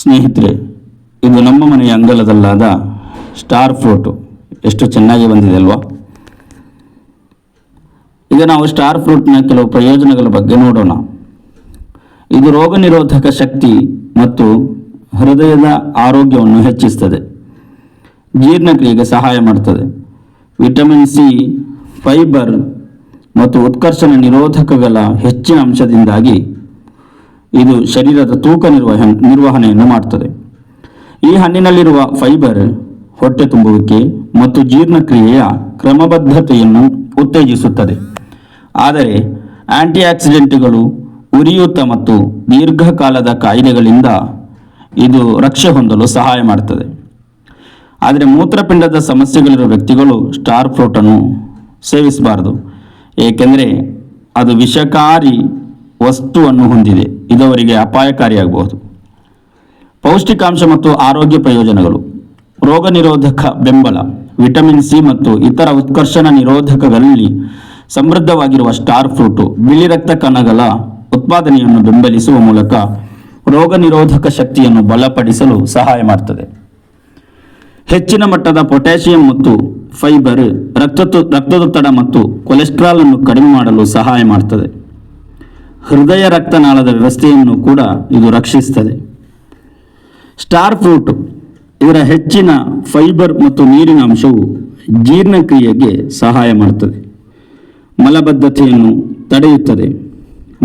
ಸ್ನೇಹಿತರೆ, ಇದು ನಮ್ಮ ಮನೆಯ ಅಂಗಳದಲ್ಲಾದ ಸ್ಟಾರ್ ಫ್ರೂಟು ಎಷ್ಟು ಚೆನ್ನಾಗಿ ಬಂದಿದೆ ಅಲ್ವಾ? ಈಗ ನಾವು ಸ್ಟಾರ್ ಫ್ರೂಟ್ನ ಕೆಲವು ಪ್ರಯೋಜನಗಳ ಬಗ್ಗೆ ನೋಡೋಣ. ಇದು ರೋಗ ನಿರೋಧಕ ಶಕ್ತಿ ಮತ್ತು ಹೃದಯದ ಆರೋಗ್ಯವನ್ನು ಹೆಚ್ಚಿಸ್ತದೆ. ಜೀರ್ಣಕ್ರಿಯೆಗೆ ಸಹಾಯ ಮಾಡ್ತದೆ. ವಿಟಮಿನ್ ಸಿ, ಫೈಬರ್ ಮತ್ತು ಉತ್ಕರ್ಷಣ ನಿರೋಧಕಗಳ ಹೆಚ್ಚಿನ ಅಂಶದಿಂದಾಗಿ ಇದು ಶರೀರದ ತೂಕ ನಿರ್ವಹ, ನಿರ್ವಹಣೆಯನ್ನು ಮಾಡ್ತದೆ. ಈ ಹಣ್ಣಿನಲ್ಲಿರುವ ಫೈಬರ್ ಹೊಟ್ಟೆ ತುಂಬುವಿಕೆ ಮತ್ತು ಜೀರ್ಣಕ್ರಿಯೆಯ ಕ್ರಮಬದ್ಧತೆಯನ್ನು ಉತ್ತೇಜಿಸುತ್ತದೆ. ಆದರೆ ಆಂಟಿ ಆಕ್ಸಿಡೆಂಟ್ಗಳು ಉರಿಯೂತ ಮತ್ತು ದೀರ್ಘಕಾಲದ ಕಾಯಿಲೆಗಳಿಂದ ಇದು ರಕ್ಷೆ ಹೊಂದಲು ಸಹಾಯ ಮಾಡುತ್ತದೆ ಆದರೆ ಮೂತ್ರಪಿಂಡದ ಸಮಸ್ಯೆಗಳಿರುವ ವ್ಯಕ್ತಿಗಳು ಸ್ಟಾರ್ ಫ್ರೂಟನ್ನು ಸೇವಿಸಬಾರದು. ಏಕೆಂದರೆ ಅದು ವಿಷಕಾರಿ ವಸ್ತುವನ್ನು ಹೊಂದಿದೆ. ಇದು ಅವರಿಗೆ ಅಪಾಯಕಾರಿಯಾಗಬಹುದು. ಪೌಷ್ಟಿಕಾಂಶ ಮತ್ತು ಆರೋಗ್ಯ ಪ್ರಯೋಜನಗಳು. ರೋಗ ನಿರೋಧಕ ಬೆಂಬಲ, ವಿಟಮಿನ್ ಸಿ ಮತ್ತು ಇತರ ಉತ್ಕರ್ಷಣ ನಿರೋಧಕಗಳಲ್ಲಿ ಸಮೃದ್ಧವಾಗಿರುವ ಸ್ಟಾರ್ ಫ್ರೂಟು, ಬಿಳಿ ರಕ್ತ ಕಣಗಳ ಉತ್ಪಾದನೆಯನ್ನು ಬೆಂಬಲಿಸುವ ಮೂಲಕ ರೋಗ ನಿರೋಧಕ ಶಕ್ತಿಯನ್ನು ಬಲಪಡಿಸಲು ಸಹಾಯ ಮಾಡ್ತದೆ. ಹೆಚ್ಚಿನ ಮಟ್ಟದ ಪೊಟ್ಯಾಷಿಯಂ ಮತ್ತು ಫೈಬರ್ ರಕ್ತದೊತ್ತಡ ಮತ್ತು ಕೊಲೆಸ್ಟ್ರಾಲ್ ಅನ್ನು ಕಡಿಮೆ ಮಾಡಲು ಸಹಾಯ ಮಾಡ್ತದೆ. ಹೃದಯ ರಕ್ತನಾಳದ ವ್ಯವಸ್ಥೆಯನ್ನು ಕೂಡ ಇದು ರಕ್ಷಿಸ್ತದೆ ಸ್ಟಾರ್ ಫ್ರೂಟ್, ಇದರ ಹೆಚ್ಚಿನ ಫೈಬರ್ ಮತ್ತು ನೀರಿನ ಅಂಶವು ಜೀರ್ಣಕ್ರಿಯೆಗೆ ಸಹಾಯ ಮಾಡುತ್ತದೆ. ಮಲಬದ್ಧತೆಯನ್ನು ತಡೆಯುತ್ತದೆ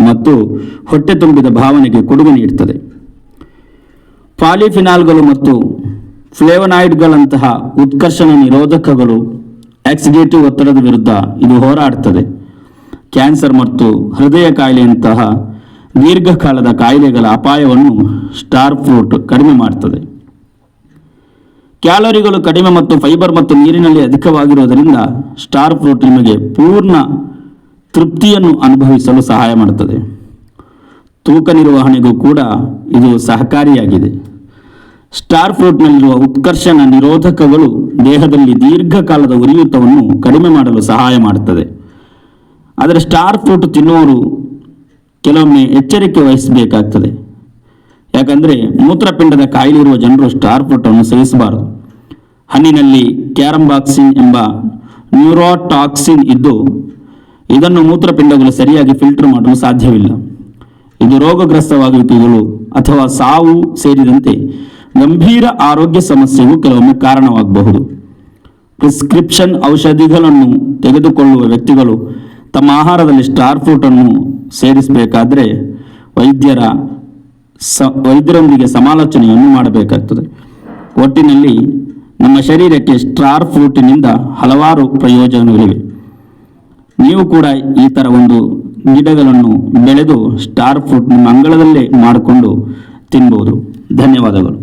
ಮತ್ತು ಹೊಟ್ಟೆ ತುಂಬಿದ ಭಾವನೆಗೆ ಕೊಡುಗೆ ನೀಡುತ್ತದೆ. ಪಾಲಿಫಿನಾಲ್ಗಳು ಮತ್ತು ಫ್ಲೇವನಾಯ್ಡ್ಗಳಂತಹ ಉತ್ಕರ್ಷಣ ನಿರೋಧಕಗಳು, ಆಕ್ಸಿಡೇಟಿವ್ ಒತ್ತಡದ ವಿರುದ್ಧ ಇದು ಹೋರಾಡುತ್ತದೆ. ಕ್ಯಾನ್ಸರ್ ಮತ್ತು ಹೃದಯ ಕಾಯಿಲೆಯಂತಹ ದೀರ್ಘಕಾಲದ ಕಾಯಿಲೆಗಳ ಅಪಾಯವನ್ನು ಸ್ಟಾರ್ ಫ್ರೂಟ್ ಕಡಿಮೆ ಮಾಡುತ್ತದೆ ಕ್ಯಾಲೋರಿಗಳು ಕಡಿಮೆ ಮತ್ತು ಫೈಬರ್ ಮತ್ತು ನೀರಿನಲ್ಲಿ ಅಧಿಕವಾಗಿರುವುದರಿಂದ ಸ್ಟಾರ್ ಫ್ರೂಟ್ ನಿಮಗೆ ಪೂರ್ಣ ತೃಪ್ತಿಯನ್ನು ಅನುಭವಿಸಲು ಸಹಾಯ ಮಾಡುತ್ತದೆ. ತೂಕ ನಿರ್ವಹಣೆಗೂ ಕೂಡ ಇದು ಸಹಕಾರಿಯಾಗಿದೆ. ಸ್ಟಾರ್ ಫ್ರೂಟ್ನಲ್ಲಿರುವ ಉತ್ಕರ್ಷಣ ನಿರೋಧಕಗಳು ದೇಹದಲ್ಲಿ ದೀರ್ಘಕಾಲದ ಉರಿಯೂತವನ್ನು ಕಡಿಮೆ ಮಾಡಲು ಸಹಾಯ ಮಾಡುತ್ತದೆ. ಆದರೆ ಸ್ಟಾರ್ ಫ್ರೂಟ್ ತಿನ್ನುವರು ಕೆಲವೊಮ್ಮೆ ಎಚ್ಚರಿಕೆ ವಹಿಸಬೇಕಾಗ್ತದೆ. ಯಾಕಂದರೆ ಮೂತ್ರಪಿಂಡದ ಕಾಯಿಲೆ ಇರುವ ಜನರು ಸ್ಟಾರ್ ಫ್ರೂಟನ್ನು ಸೇವಿಸಬಾರದು. ಹಣ್ಣಿನಲ್ಲಿ ಕ್ಯಾರಂಬಾಕ್ಸಿನ್ ಎಂಬ ನ್ಯೂರೋಟಾಕ್ಸಿನ್ ಇದ್ದು, ಇದನ್ನು ಮೂತ್ರಪಿಂಡಗಳು ಸರಿಯಾಗಿ ಫಿಲ್ಟರ್ ಮಾಡಲು ಸಾಧ್ಯವಿಲ್ಲ. ಇದು ರೋಗಗ್ರಸ್ತವಾಗುವಿಕೆಗಳು ಅಥವಾ ಸಾವು ಸೇರಿದಂತೆ ಗಂಭೀರ ಆರೋಗ್ಯ ಸಮಸ್ಯೆಗೂ ಕೆಲವೊಮ್ಮೆ ಕಾರಣವಾಗಬಹುದು. ಪ್ರಿಸ್ಕ್ರಿಪ್ಷನ್ ಔಷಧಿಗಳನ್ನು ತೆಗೆದುಕೊಳ್ಳುವ ವ್ಯಕ್ತಿಗಳು ತಮ್ಮ ಆಹಾರದಲ್ಲಿ ಸ್ಟಾರ್ ಫ್ರೂಟನ್ನು ಸೇರಿಸಬೇಕಾದ್ರೆ ವೈದ್ಯರ ಸ, ವೈದ್ಯರೊಂದಿಗೆ ಸಮಾಲೋಚನೆಯನ್ನು ಮಾಡಬೇಕಾಗ್ತದೆ. ಒಟ್ಟಿನಲ್ಲಿ ನಮ್ಮ ಶರೀರಕ್ಕೆ ಸ್ಟಾರ್ ಫ್ರೂಟಿನಿಂದ ಹಲವಾರು ಪ್ರಯೋಜನಗಳಿವೆ. ನೀವು ಕೂಡ ಈ ಥರ ಒಂದು ಗಿಡಗಳನ್ನು ಬೆಳೆದು ಸ್ಟಾರ್ ಫ್ರೂಟ್ ನಿಮ್ಮ ಅಂಗಳದಲ್ಲೇ ಮಾಡಿಕೊಂಡು ತಿನ್ಬೋದು. ಧನ್ಯವಾದಗಳು.